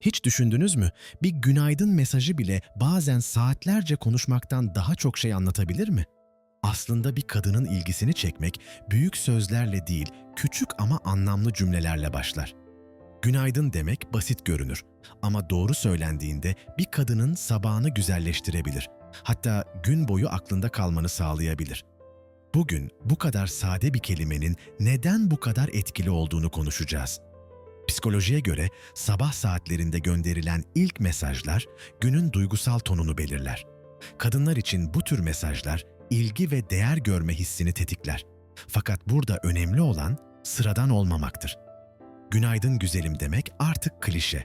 Hiç düşündünüz mü? Bir günaydın mesajı bile bazen saatlerce konuşmaktan daha çok şey anlatabilir mi? Aslında bir kadının ilgisini çekmek büyük sözlerle değil, küçük ama anlamlı cümlelerle başlar. Günaydın demek basit görünür ama doğru söylendiğinde bir kadının sabahını güzelleştirebilir. Hatta gün boyu aklında kalmanı sağlayabilir. Bugün bu kadar sade bir kelimenin neden bu kadar etkili olduğunu konuşacağız. Psikolojiye göre sabah saatlerinde gönderilen ilk mesajlar günün duygusal tonunu belirler. Kadınlar için bu tür mesajlar ilgi ve değer görme hissini tetikler. Fakat burada önemli olan sıradan olmamaktır. Günaydın güzelim demek artık klişe.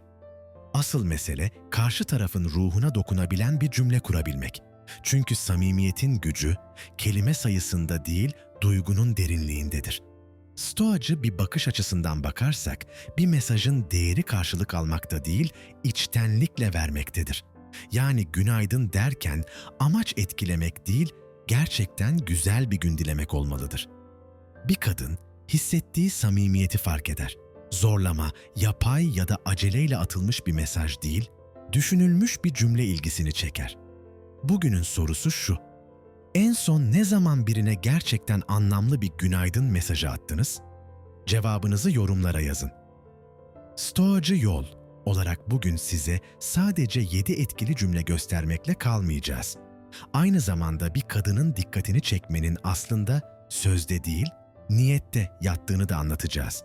Asıl mesele karşı tarafın ruhuna dokunabilen bir cümle kurabilmek. Çünkü samimiyetin gücü kelime sayısında değil, duygunun derinliğindedir. Stoacı bir bakış açısından bakarsak, bir mesajın değeri karşılık almakta değil, içtenlikle vermektedir. Yani günaydın derken amaç etkilemek değil, gerçekten güzel bir gün dilemek olmalıdır. Bir kadın hissettiği samimiyeti fark eder. Zorlama, yapay ya da aceleyle atılmış bir mesaj değil, düşünülmüş bir cümle ilgisini çeker. Bugünün sorusu şu. En son ne zaman birine gerçekten anlamlı bir günaydın mesajı attınız? Cevabınızı yorumlara yazın. Stoacı yol olarak bugün size sadece 7 etkili cümle göstermekle kalmayacağız. Aynı zamanda bir kadının dikkatini çekmenin aslında sözde değil, niyette yattığını da anlatacağız.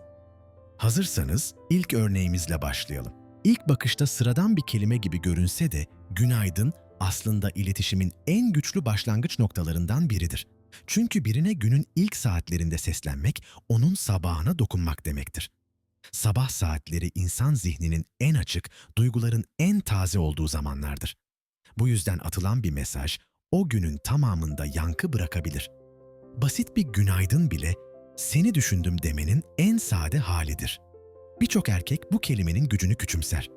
Hazırsanız ilk örneğimizle başlayalım. İlk bakışta sıradan bir kelime gibi görünse de günaydın aslında iletişimin en güçlü başlangıç noktalarından biridir. Çünkü birine günün ilk saatlerinde seslenmek, onun sabahına dokunmak demektir. Sabah saatleri insan zihninin en açık, duyguların en taze olduğu zamanlardır. Bu yüzden atılan bir mesaj, o günün tamamında yankı bırakabilir. Basit bir günaydın bile, seni düşündüm demenin en sade halidir. Birçok erkek bu kelimenin gücünü küçümser.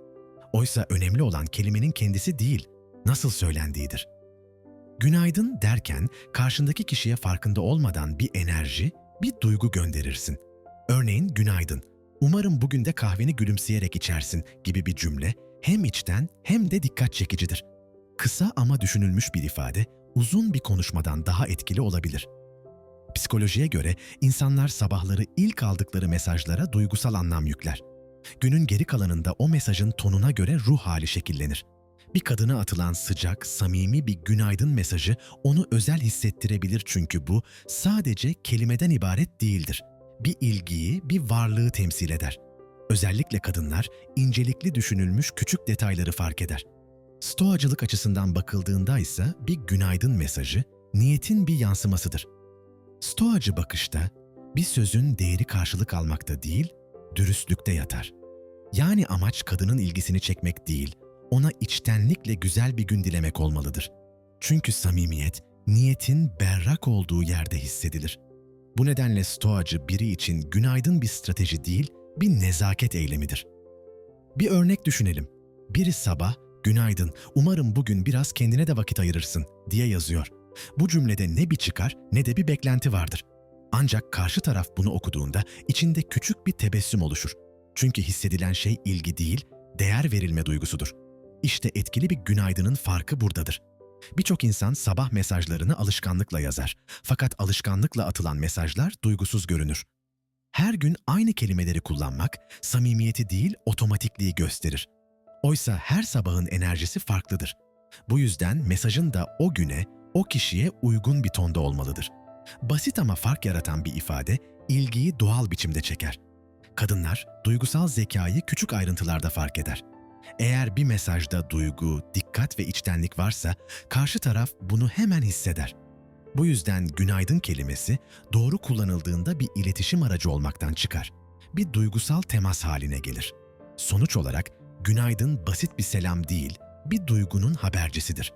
Oysa önemli olan kelimenin kendisi değil, nasıl söylendiğidir. Günaydın derken karşındaki kişiye farkında olmadan bir enerji, bir duygu gönderirsin. Örneğin günaydın, umarım bugün de kahveni gülümseyerek içersin gibi bir cümle hem içten hem de dikkat çekicidir. Kısa ama düşünülmüş bir ifade uzun bir konuşmadan daha etkili olabilir. Psikolojiye göre insanlar sabahları ilk aldıkları mesajlara duygusal anlam yükler. Günün geri kalanında o mesajın tonuna göre ruh hali şekillenir. Bir kadına atılan sıcak, samimi bir günaydın mesajı onu özel hissettirebilir çünkü bu sadece kelimeden ibaret değildir. Bir ilgiyi, bir varlığı temsil eder. Özellikle kadınlar incelikli düşünülmüş küçük detayları fark eder. Stoacılık açısından bakıldığında ise bir günaydın mesajı niyetin bir yansımasıdır. Stoacı bakışta bir sözün değeri karşılık almakta değil, dürüstlükte yatar. Yani amaç kadının ilgisini çekmek değil, ona içtenlikle güzel bir gün dilemek olmalıdır. Çünkü samimiyet, niyetin berrak olduğu yerde hissedilir. Bu nedenle stoacı biri için günaydın bir strateji değil, bir nezaket eylemidir. Bir örnek düşünelim. Biri sabah, günaydın, umarım bugün biraz kendine de vakit ayırırsın diye yazıyor. Bu cümlede ne bir çıkar ne de bir beklenti vardır. Ancak karşı taraf bunu okuduğunda içinde küçük bir tebessüm oluşur. Çünkü hissedilen şey ilgi değil, değer verilme duygusudur. İşte etkili bir günaydının farkı buradadır. Birçok insan sabah mesajlarını alışkanlıkla yazar. Fakat alışkanlıkla atılan mesajlar duygusuz görünür. Her gün aynı kelimeleri kullanmak samimiyeti değil otomatikliği gösterir. Oysa her sabahın enerjisi farklıdır. Bu yüzden mesajın da o güne, o kişiye uygun bir tonda olmalıdır. Basit ama fark yaratan bir ifade ilgiyi doğal biçimde çeker. Kadınlar duygusal zekayı küçük ayrıntılarda fark eder. Eğer bir mesajda duygu, dikkat ve içtenlik varsa karşı taraf bunu hemen hisseder. Bu yüzden günaydın kelimesi doğru kullanıldığında bir iletişim aracı olmaktan çıkar. Bir duygusal temas haline gelir. Sonuç olarak günaydın basit bir selam değil, bir duygunun habercisidir.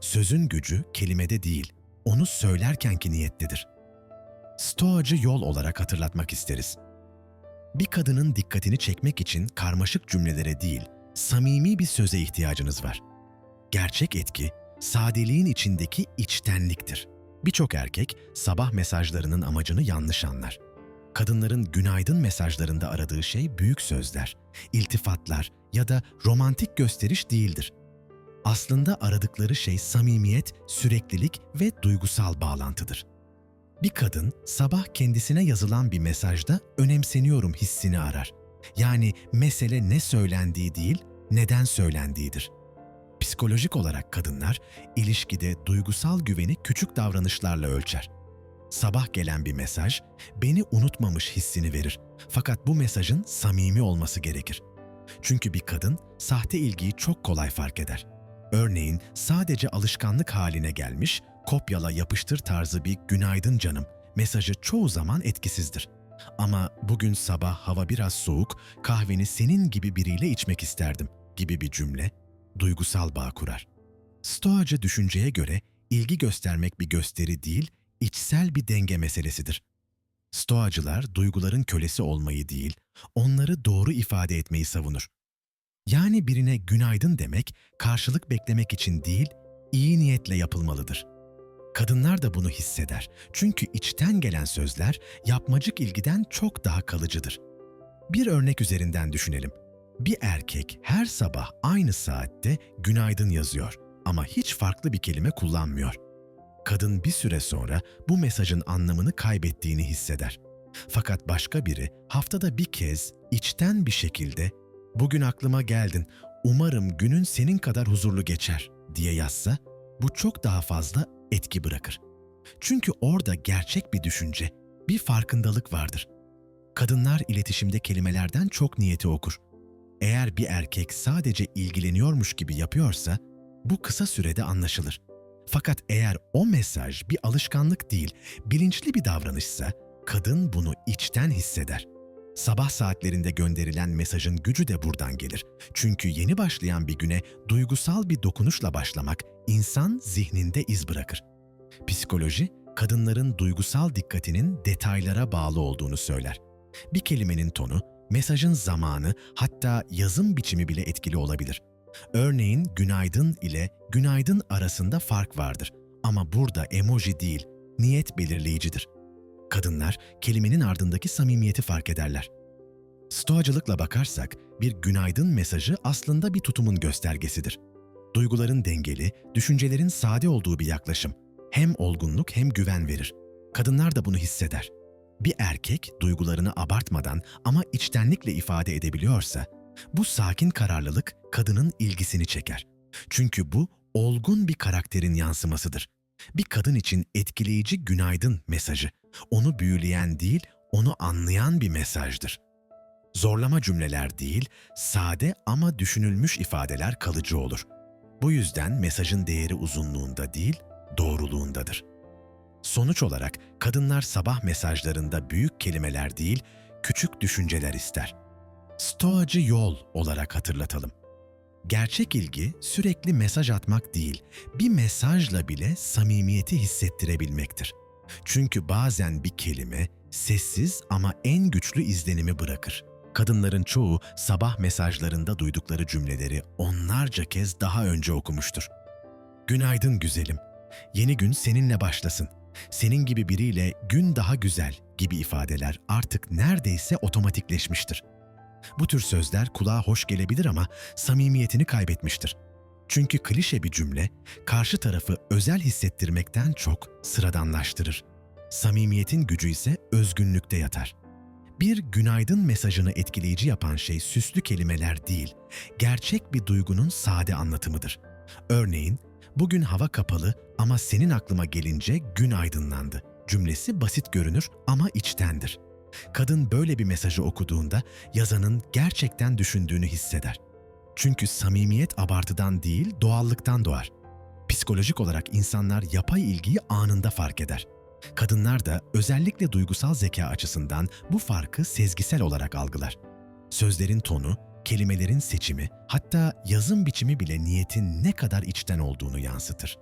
Sözün gücü kelimede değil, onu söylerkenki niyettedir. Stoacı yol olarak hatırlatmak isteriz. Bir kadının dikkatini çekmek için karmaşık cümlelere değil, samimi bir söze ihtiyacınız var. Gerçek etki, sadeliğin içindeki içtenliktir. Birçok erkek sabah mesajlarının amacını yanlış anlar. Kadınların günaydın mesajlarında aradığı şey büyük sözler, iltifatlar, ya da romantik gösteriş değildir. Aslında aradıkları şey samimiyet, süreklilik ve duygusal bağlantıdır. Bir kadın sabah kendisine yazılan bir mesajda önemseniyorum hissini arar. Yani mesele ne söylendiği değil, neden söylendiğidir. Psikolojik olarak kadınlar ilişkide duygusal güveni küçük davranışlarla ölçer. Sabah gelen bir mesaj beni unutmamış hissini verir. Fakat bu mesajın samimi olması gerekir. Çünkü bir kadın sahte ilgiyi çok kolay fark eder. Örneğin sadece alışkanlık haline gelmiş, kopyala yapıştır tarzı bir günaydın canım mesajı çoğu zaman etkisizdir. Ama bugün sabah hava biraz soğuk, kahveni senin gibi biriyle içmek isterdim gibi bir cümle duygusal bağ kurar. Stoacı düşünceye göre ilgi göstermek bir gösteri değil, içsel bir denge meselesidir. Stoacılar duyguların kölesi olmayı değil, onları doğru ifade etmeyi savunur. Yani birine günaydın demek karşılık beklemek için değil, iyi niyetle yapılmalıdır. Kadınlar da bunu hisseder. Çünkü içten gelen sözler yapmacık ilgiden çok daha kalıcıdır. Bir örnek üzerinden düşünelim. Bir erkek her sabah aynı saatte günaydın yazıyor ama hiç farklı bir kelime kullanmıyor. Kadın bir süre sonra bu mesajın anlamını kaybettiğini hisseder. Fakat başka biri haftada bir kez içten bir şekilde "Bugün aklıma geldin. Umarım günün senin kadar huzurlu geçer." diye yazsa bu çok daha fazla etki bırakır. Çünkü orada gerçek bir düşünce, bir farkındalık vardır. Kadınlar iletişimde kelimelerden çok niyeti okur. Eğer bir erkek sadece ilgileniyormuş gibi yapıyorsa, bu kısa sürede anlaşılır. Fakat eğer o mesaj bir alışkanlık değil, bilinçli bir davranışsa, kadın bunu içten hisseder. Sabah saatlerinde gönderilen mesajın gücü de buradan gelir. Çünkü yeni başlayan bir güne duygusal bir dokunuşla başlamak insan zihninde iz bırakır. Psikoloji, kadınların duygusal dikkatinin detaylara bağlı olduğunu söyler. Bir kelimenin tonu, mesajın zamanı, hatta yazım biçimi bile etkili olabilir. Örneğin günaydın ile günaydın arasında fark vardır. Ama burada emoji değil, niyet belirleyicidir. Kadınlar kelimenin ardındaki samimiyeti fark ederler. Stoacılıkla bakarsak bir günaydın mesajı aslında bir tutumun göstergesidir. Duyguların dengeli, düşüncelerin sade olduğu bir yaklaşım. Hem olgunluk hem güven verir. Kadınlar da bunu hisseder. Bir erkek duygularını abartmadan ama içtenlikle ifade edebiliyorsa, bu sakin kararlılık kadının ilgisini çeker. Çünkü bu olgun bir karakterin yansımasıdır. Bir kadın için etkileyici günaydın mesajı, onu büyüleyen değil, onu anlayan bir mesajdır. Zorlama cümleler değil, sade ama düşünülmüş ifadeler kalıcı olur. Bu yüzden mesajın değeri uzunluğunda değil, doğruluğundadır. Sonuç olarak kadınlar sabah mesajlarında büyük kelimeler değil, küçük düşünceler ister. Stoacı yol olarak hatırlatalım. Gerçek ilgi sürekli mesaj atmak değil, bir mesajla bile samimiyeti hissettirebilmektir. Çünkü bazen bir kelime sessiz ama en güçlü izlenimi bırakır. Kadınların çoğu sabah mesajlarında duydukları cümleleri onlarca kez daha önce okumuştur. Günaydın güzelim. Yeni gün seninle başlasın. Senin gibi biriyle gün daha güzel gibi ifadeler artık neredeyse otomatikleşmiştir. Bu tür sözler kulağa hoş gelebilir ama samimiyetini kaybetmiştir. Çünkü klişe bir cümle karşı tarafı özel hissettirmekten çok sıradanlaştırır. Samimiyetin gücü ise özgünlükte yatar. Bir günaydın mesajını etkileyici yapan şey süslü kelimeler değil, gerçek bir duygunun sade anlatımıdır. Örneğin, bugün hava kapalı ama senin aklıma gelince gün aydınlandı. Cümlesi basit görünür ama içtendir. Kadın böyle bir mesajı okuduğunda yazanın gerçekten düşündüğünü hisseder. Çünkü samimiyet abartıdan değil, doğallıktan doğar. Psikolojik olarak insanlar yapay ilgiyi anında fark eder. Kadınlar da özellikle duygusal zeka açısından bu farkı sezgisel olarak algılar. Sözlerin tonu, kelimelerin seçimi, hatta yazım biçimi bile niyetin ne kadar içten olduğunu yansıtır.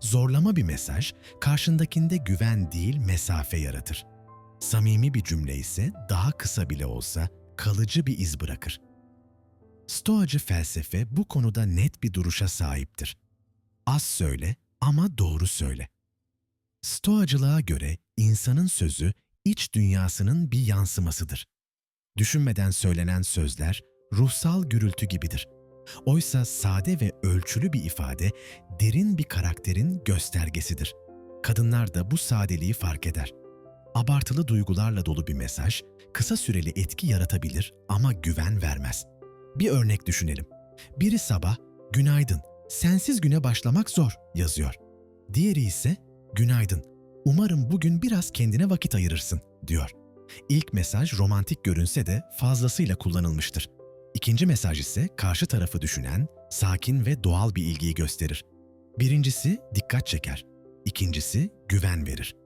Zorlama bir mesaj, karşındakinde güven değil mesafe yaratır. Samimi bir cümle ise daha kısa bile olsa kalıcı bir iz bırakır. Stoacı felsefe bu konuda net bir duruşa sahiptir. Az söyle ama doğru söyle. Stoacılığa göre insanın sözü iç dünyasının bir yansımasıdır. Düşünmeden söylenen sözler ruhsal gürültü gibidir. Oysa sade ve ölçülü bir ifade derin bir karakterin göstergesidir. Kadınlar da bu sadeliği fark eder. Abartılı duygularla dolu bir mesaj kısa süreli etki yaratabilir ama güven vermez. Bir örnek düşünelim. Biri sabah "Günaydın. Sensiz güne başlamak zor." yazıyor. Diğeri ise "Günaydın. Umarım bugün biraz kendine vakit ayırırsın." diyor. İlk mesaj romantik görünse de fazlasıyla kullanılmıştır. İkinci mesaj ise karşı tarafı düşünen, sakin ve doğal bir ilgiyi gösterir. Birincisi dikkat çeker. İkincisi güven verir.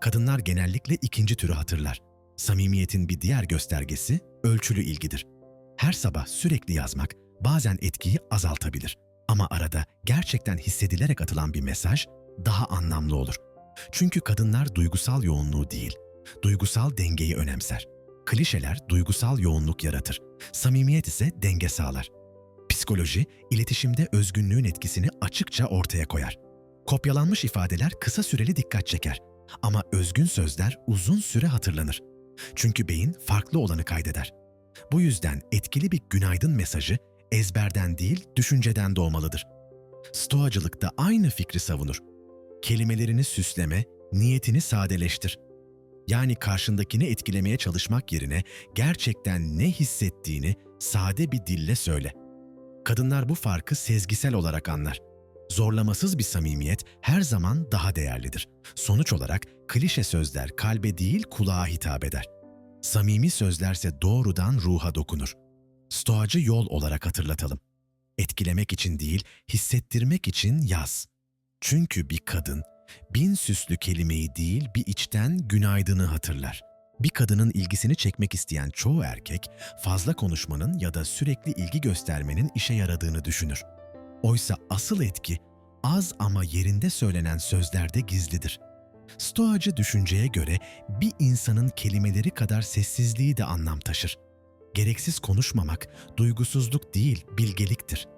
Kadınlar genellikle ikinci türü hatırlar. Samimiyetin bir diğer göstergesi ölçülü ilgidir. Her sabah sürekli yazmak bazen etkiyi azaltabilir. Ama arada gerçekten hissedilerek atılan bir mesaj daha anlamlı olur. Çünkü kadınlar duygusal yoğunluğu değil, duygusal dengeyi önemser. Klişeler duygusal yoğunluk yaratır. Samimiyet ise denge sağlar. Psikoloji, iletişimde özgünlüğün etkisini açıkça ortaya koyar. Kopyalanmış ifadeler kısa süreli dikkat çeker. Ama özgün sözler uzun süre hatırlanır. Çünkü beyin farklı olanı kaydeder. Bu yüzden etkili bir günaydın mesajı ezberden değil, düşünceden doğmalıdır. Stoacılık da aynı fikri savunur. Kelimelerini süsleme, niyetini sadeleştir. Yani karşındakini etkilemeye çalışmak yerine gerçekten ne hissettiğini sade bir dille söyle. Kadınlar bu farkı sezgisel olarak anlar. Zorlamasız bir samimiyet her zaman daha değerlidir. Sonuç olarak klişe sözler kalbe değil kulağa hitap eder. Samimi sözlerse doğrudan ruha dokunur. Stoacı yol olarak hatırlatalım. Etkilemek için değil, hissettirmek için yaz. Çünkü bir kadın bin süslü kelimeyi değil bir içten günaydını hatırlar. Bir kadının ilgisini çekmek isteyen çoğu erkek fazla konuşmanın ya da sürekli ilgi göstermenin işe yaradığını düşünür. Oysa asıl etki az ama yerinde söylenen sözlerde gizlidir. Stoacı düşünceye göre bir insanın kelimeleri kadar sessizliği de anlam taşır. Gereksiz konuşmamak duygusuzluk değil, bilgeliktir.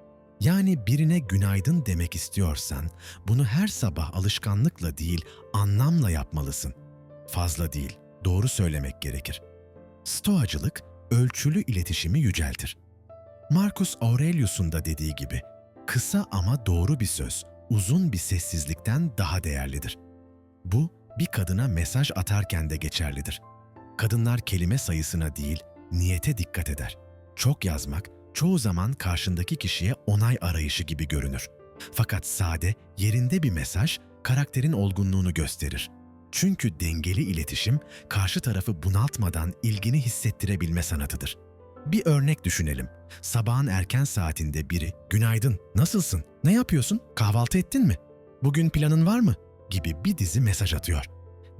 Yani birine günaydın demek istiyorsan bunu her sabah alışkanlıkla değil, anlamla yapmalısın. Fazla değil, doğru söylemek gerekir. Stoacılık ölçülü iletişimi yüceltir. Marcus Aurelius'un da dediği gibi, kısa ama doğru bir söz, uzun bir sessizlikten daha değerlidir. Bu, bir kadına mesaj atarken de geçerlidir. Kadınlar kelime sayısına değil, niyete dikkat eder. Çok yazmak, çoğu zaman karşındaki kişiye onay arayışı gibi görünür. Fakat sade, yerinde bir mesaj, karakterin olgunluğunu gösterir. Çünkü dengeli iletişim, karşı tarafı bunaltmadan ilgini hissettirebilme sanatıdır. Bir örnek düşünelim. Sabahın erken saatinde biri, günaydın, nasılsın, ne yapıyorsun, kahvaltı ettin mi, bugün planın var mı gibi bir dizi mesaj atıyor.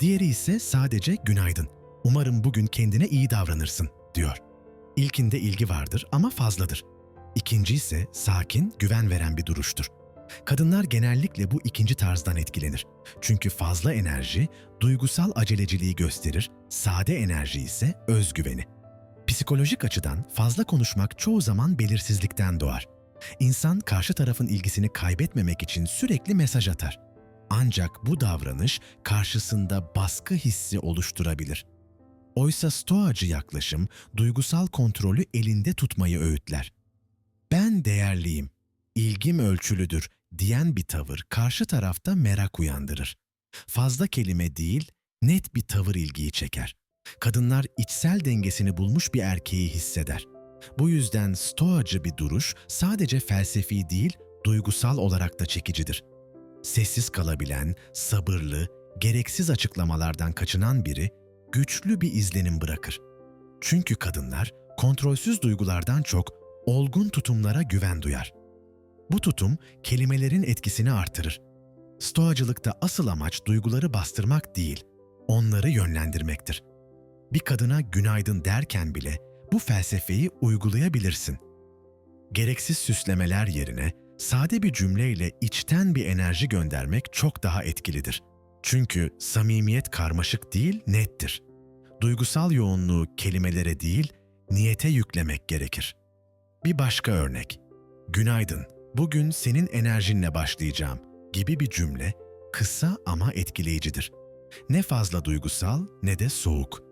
Diğeri ise sadece günaydın, umarım bugün kendine iyi davranırsın diyor. İlkinde ilgi vardır ama fazladır. İkinci ise sakin, güven veren bir duruştur. Kadınlar genellikle bu ikinci tarzdan etkilenir. Çünkü fazla enerji duygusal aceleciliği gösterir, sade enerji ise özgüveni. Psikolojik açıdan fazla konuşmak çoğu zaman belirsizlikten doğar. İnsan karşı tarafın ilgisini kaybetmemek için sürekli mesaj atar. Ancak bu davranış karşısında baskı hissi oluşturabilir. Oysa stoacı yaklaşım duygusal kontrolü elinde tutmayı öğütler. Ben değerliyim, ilgim ölçülüdür diyen bir tavır karşı tarafta merak uyandırır. Fazla kelime değil, net bir tavır ilgiyi çeker. Kadınlar içsel dengesini bulmuş bir erkeği hisseder. Bu yüzden stoacı bir duruş sadece felsefi değil, duygusal olarak da çekicidir. Sessiz kalabilen, sabırlı, gereksiz açıklamalardan kaçınan biri güçlü bir izlenim bırakır. Çünkü kadınlar kontrolsüz duygulardan çok olgun tutumlara güven duyar. Bu tutum kelimelerin etkisini artırır. Stoacılıkta asıl amaç duyguları bastırmak değil, onları yönlendirmektir. Bir kadına günaydın derken bile bu felsefeyi uygulayabilirsin. Gereksiz süslemeler yerine sade bir cümleyle içten bir enerji göndermek çok daha etkilidir. Çünkü samimiyet karmaşık değil, nettir. Duygusal yoğunluğu kelimelere değil, niyete yüklemek gerekir. Bir başka örnek. Günaydın, bugün senin enerjinle başlayacağım gibi bir cümle kısa ama etkileyicidir. Ne fazla duygusal ne de soğuk.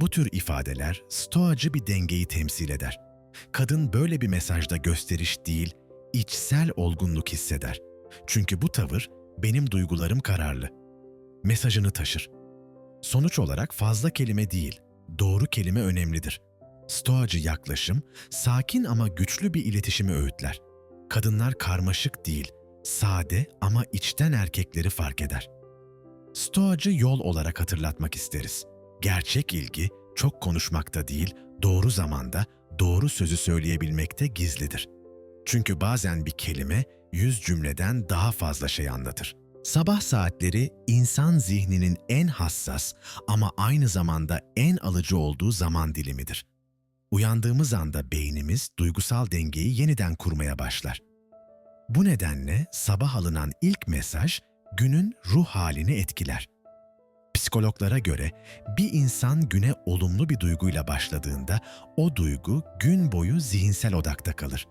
Bu tür ifadeler stoacı bir dengeyi temsil eder. Kadın böyle bir mesajda gösteriş değil, içsel olgunluk hisseder. Çünkü bu tavır benim duygularım kararlı. Mesajını taşır. Sonuç olarak fazla kelime değil, doğru kelime önemlidir. Stoacı yaklaşım, sakin ama güçlü bir iletişimi öğütler. Kadınlar karmaşık değil, sade ama içten erkekleri fark eder. Stoacı yol olarak hatırlatmak isteriz. Gerçek ilgi çok konuşmakta değil, doğru zamanda doğru sözü söyleyebilmekte gizlidir. Çünkü bazen bir kelime yüz cümleden daha fazla şey anlatır. Sabah saatleri insan zihninin en hassas ama aynı zamanda en alıcı olduğu zaman dilimidir. Uyandığımız anda beynimiz duygusal dengeyi yeniden kurmaya başlar. Bu nedenle sabah alınan ilk mesaj günün ruh halini etkiler. Psikologlara göre bir insan güne olumlu bir duyguyla başladığında o duygu gün boyu zihinsel odakta kalır.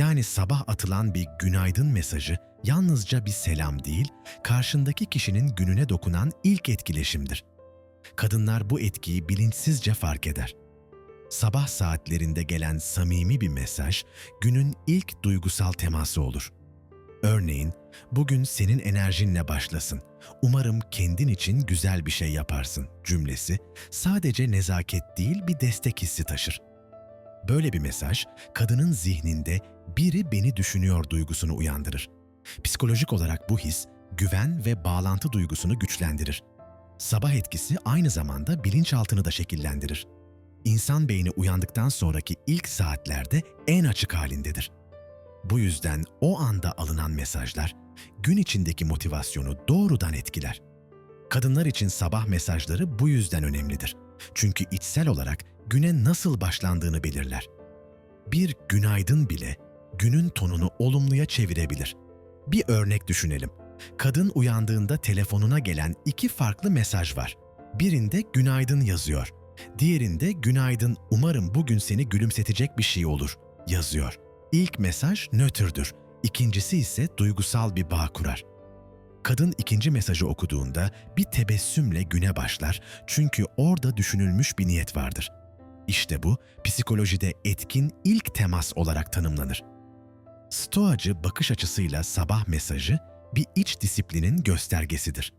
Yani sabah atılan bir günaydın mesajı yalnızca bir selam değil, karşındaki kişinin gününe dokunan ilk etkileşimdir. Kadınlar bu etkiyi bilinçsizce fark eder. Sabah saatlerinde gelen samimi bir mesaj günün ilk duygusal teması olur. Örneğin, bugün senin enerjinle başlasın. Umarım kendin için güzel bir şey yaparsın cümlesi sadece nezaket değil bir destek hissi taşır. Böyle bir mesaj kadının zihninde biri beni düşünüyor duygusunu uyandırır. Psikolojik olarak bu his güven ve bağlantı duygusunu güçlendirir. Sabah etkisi aynı zamanda bilinçaltını da şekillendirir. İnsan beyni uyandıktan sonraki ilk saatlerde en açık halindedir. Bu yüzden o anda alınan mesajlar gün içindeki motivasyonu doğrudan etkiler. Kadınlar için sabah mesajları bu yüzden önemlidir. Çünkü içsel olarak güne nasıl başlandığını belirler. Bir günaydın bile günün tonunu olumluya çevirebilir. Bir örnek düşünelim. Kadın uyandığında telefonuna gelen iki farklı mesaj var. Birinde günaydın yazıyor. Diğerinde günaydın umarım bugün seni gülümsetecek bir şey olur yazıyor. İlk mesaj nötrdür. İkincisi ise duygusal bir bağ kurar. Kadın ikinci mesajı okuduğunda bir tebessümle güne başlar çünkü orada düşünülmüş bir niyet vardır. İşte bu psikolojide etkin ilk temas olarak tanımlanır. Stoacı bakış açısıyla sabah mesajı bir iç disiplinin göstergesidir.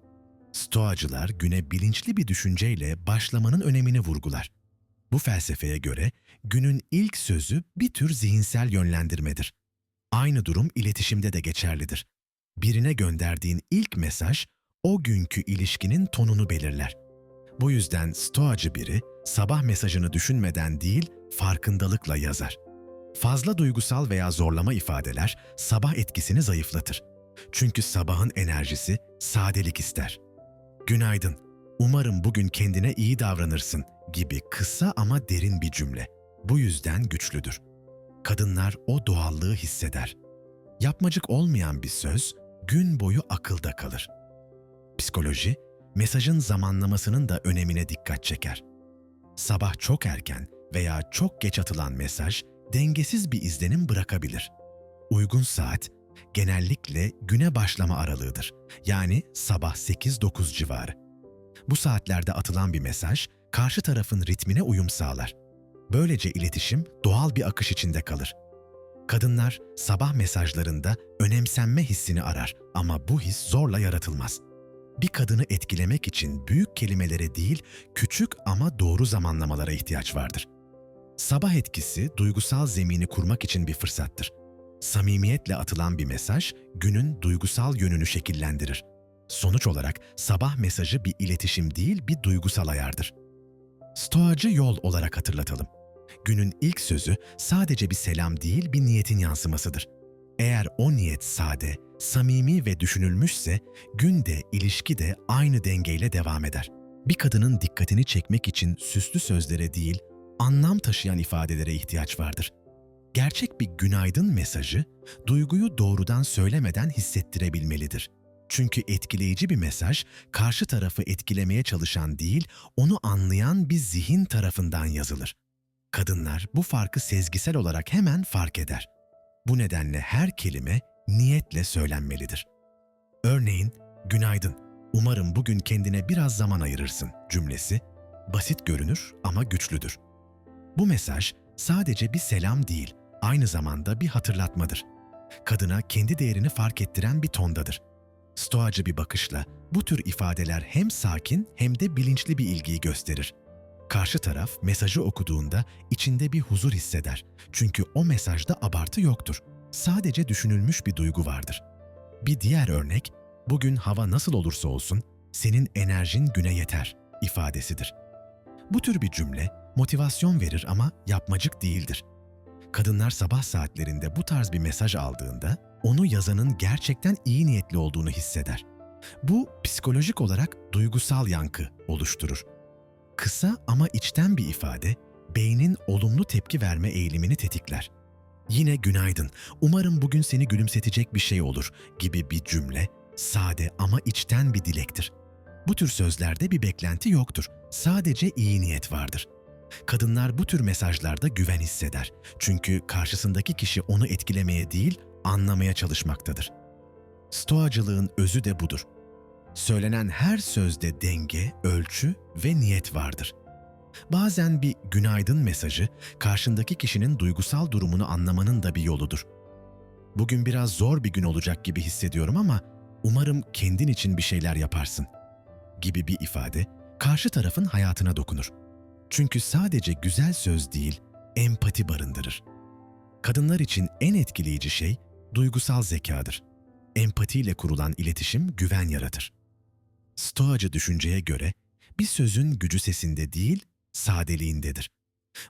Stoacılar güne bilinçli bir düşünceyle başlamanın önemini vurgular. Bu felsefeye göre günün ilk sözü bir tür zihinsel yönlendirmedir. Aynı durum iletişimde de geçerlidir. Birine gönderdiğin ilk mesaj o günkü ilişkinin tonunu belirler. Bu yüzden stoacı biri sabah mesajını düşünmeden değil, farkındalıkla yazar. Fazla duygusal veya zorlama ifadeler sabah etkisini zayıflatır. Çünkü sabahın enerjisi sadelik ister. Günaydın, umarım bugün kendine iyi davranırsın gibi kısa ama derin bir cümle. Bu yüzden güçlüdür. Kadınlar o doğallığı hisseder. Yapmacık olmayan bir söz gün boyu akılda kalır. Psikoloji, mesajın zamanlamasının da önemine dikkat çeker. Sabah çok erken veya çok geç atılan mesaj dengesiz bir izlenim bırakabilir. Uygun saat genellikle güne başlama aralığıdır. Yani sabah 8-9 civarı. Bu saatlerde atılan bir mesaj karşı tarafın ritmine uyum sağlar. Böylece iletişim doğal bir akış içinde kalır. Kadınlar sabah mesajlarında önemsenme hissini arar ama bu his zorla yaratılmaz. Bir kadını etkilemek için büyük kelimelere değil, küçük ama doğru zamanlamalara ihtiyaç vardır. Sabah etkisi duygusal zemini kurmak için bir fırsattır. Samimiyetle atılan bir mesaj günün duygusal yönünü şekillendirir. Sonuç olarak sabah mesajı bir iletişim değil bir duygusal ayardır. Stoacı yol olarak hatırlatalım. Günün ilk sözü sadece bir selam değil bir niyetin yansımasıdır. Eğer o niyet sade, samimi ve düşünülmüşse gün de ilişki de aynı dengeyle devam eder. Bir kadının dikkatini çekmek için süslü sözlere değil, anlam taşıyan ifadelere ihtiyaç vardır. Gerçek bir günaydın mesajı duyguyu doğrudan söylemeden hissettirebilmelidir. Çünkü etkileyici bir mesaj karşı tarafı etkilemeye çalışan değil, onu anlayan bir zihin tarafından yazılır. Kadınlar bu farkı sezgisel olarak hemen fark eder. Bu nedenle her kelime niyetle söylenmelidir. Örneğin, günaydın, umarım bugün kendine biraz zaman ayırırsın cümlesi basit görünür ama güçlüdür. Bu mesaj sadece bir selam değil, aynı zamanda bir hatırlatmadır. Kadına kendi değerini fark ettiren bir tondadır. Stoacı bir bakışla bu tür ifadeler hem sakin hem de bilinçli bir ilgiyi gösterir. Karşı taraf mesajı okuduğunda içinde bir huzur hisseder. Çünkü o mesajda abartı yoktur. Sadece düşünülmüş bir duygu vardır. Bir diğer örnek, bugün hava nasıl olursa olsun senin enerjin güne yeter ifadesidir. Bu tür bir cümle motivasyon verir ama yapmacık değildir. Kadınlar sabah saatlerinde bu tarz bir mesaj aldığında onu yazanın gerçekten iyi niyetli olduğunu hisseder. Bu psikolojik olarak duygusal yankı oluşturur. Kısa ama içten bir ifade beynin olumlu tepki verme eğilimini tetikler. Yine günaydın, umarım bugün seni gülümsetecek bir şey olur gibi bir cümle sade ama içten bir dilektir. Bu tür sözlerde bir beklenti yoktur. Sadece iyi niyet vardır. Kadınlar bu tür mesajlarda güven hisseder. Çünkü karşısındaki kişi onu etkilemeye değil, anlamaya çalışmaktadır. Stoacılığın özü de budur. Söylenen her sözde denge, ölçü ve niyet vardır. Bazen bir günaydın mesajı karşındaki kişinin duygusal durumunu anlamanın da bir yoludur. Bugün biraz zor bir gün olacak gibi hissediyorum ama umarım kendin için bir şeyler yaparsın gibi bir ifade karşı tarafın hayatına dokunur. Çünkü sadece güzel söz değil, empati barındırır. Kadınlar için en etkileyici şey duygusal zekadır. Empatiyle kurulan iletişim güven yaratır. Stoacı düşünceye göre bir sözün gücü sesinde değil, sadeliğindedir.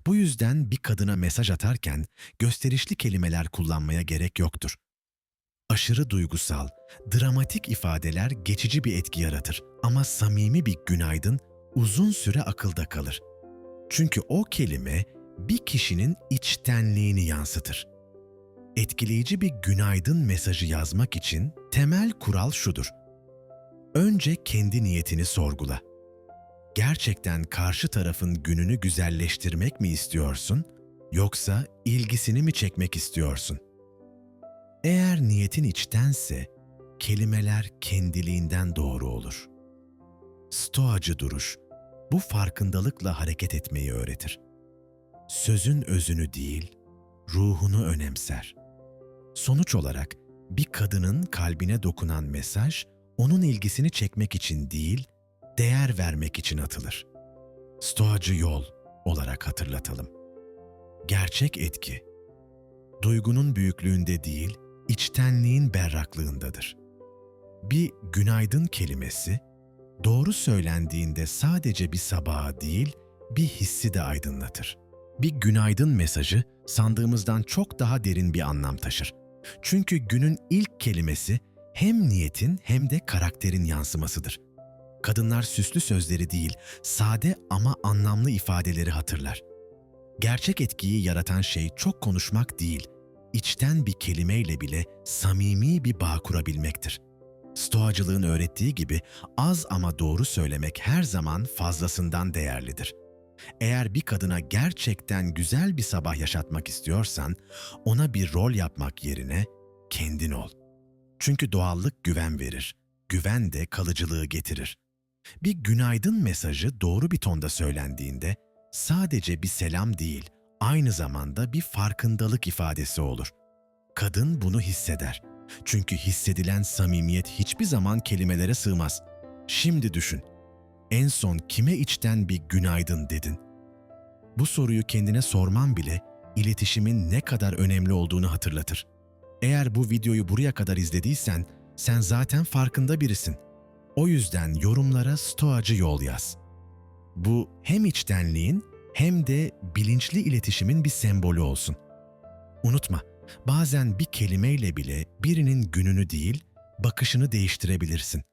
Bu yüzden bir kadına mesaj atarken gösterişli kelimeler kullanmaya gerek yoktur. Aşırı duygusal, dramatik ifadeler geçici bir etki yaratır ama samimi bir günaydın uzun süre akılda kalır. Çünkü o kelime bir kişinin içtenliğini yansıtır. Etkileyici bir günaydın mesajı yazmak için temel kural şudur. Önce kendi niyetini sorgula. Gerçekten karşı tarafın gününü güzelleştirmek mi istiyorsun yoksa ilgisini mi çekmek istiyorsun? Eğer niyetin içtense kelimeler kendiliğinden doğru olur. Stoacı duruş bu farkındalıkla hareket etmeyi öğretir. Sözün özünü değil, ruhunu önemser. Sonuç olarak bir kadının kalbine dokunan mesaj onun ilgisini çekmek için değil, değer vermek için atılır. Stoacı yol olarak hatırlatalım. Gerçek etki, duygunun büyüklüğünde değil, içtenliğin berraklığındadır. Bir günaydın kelimesi, doğru söylendiğinde sadece bir sabaha değil, bir hissi de aydınlatır. Bir günaydın mesajı sandığımızdan çok daha derin bir anlam taşır. Çünkü günün ilk kelimesi hem niyetin hem de karakterin yansımasıdır. Kadınlar süslü sözleri değil, sade ama anlamlı ifadeleri hatırlar. Gerçek etkiyi yaratan şey çok konuşmak değil, içten bir kelimeyle bile samimi bir bağ kurabilmektir. Stoacılığın öğrettiği gibi az ama doğru söylemek her zaman fazlasından değerlidir. Eğer bir kadına gerçekten güzel bir sabah yaşatmak istiyorsan, ona bir rol yapmak yerine kendin ol. Çünkü doğallık güven verir, güven de kalıcılığı getirir. Bir günaydın mesajı doğru bir tonda söylendiğinde sadece bir selam değil, aynı zamanda bir farkındalık ifadesi olur. Kadın bunu hisseder. Çünkü hissedilen samimiyet hiçbir zaman kelimelere sığmaz. Şimdi düşün. En son kime içten bir günaydın dedin? Bu soruyu kendine sorman bile iletişimin ne kadar önemli olduğunu hatırlatır. Eğer bu videoyu buraya kadar izlediysen sen zaten farkında birisin. O yüzden yorumlara stoacı yol yaz. Bu hem içtenliğin hem de bilinçli iletişimin bir sembolü olsun. Unutma, bazen bir kelimeyle bile birinin gününü değil, bakışını değiştirebilirsin.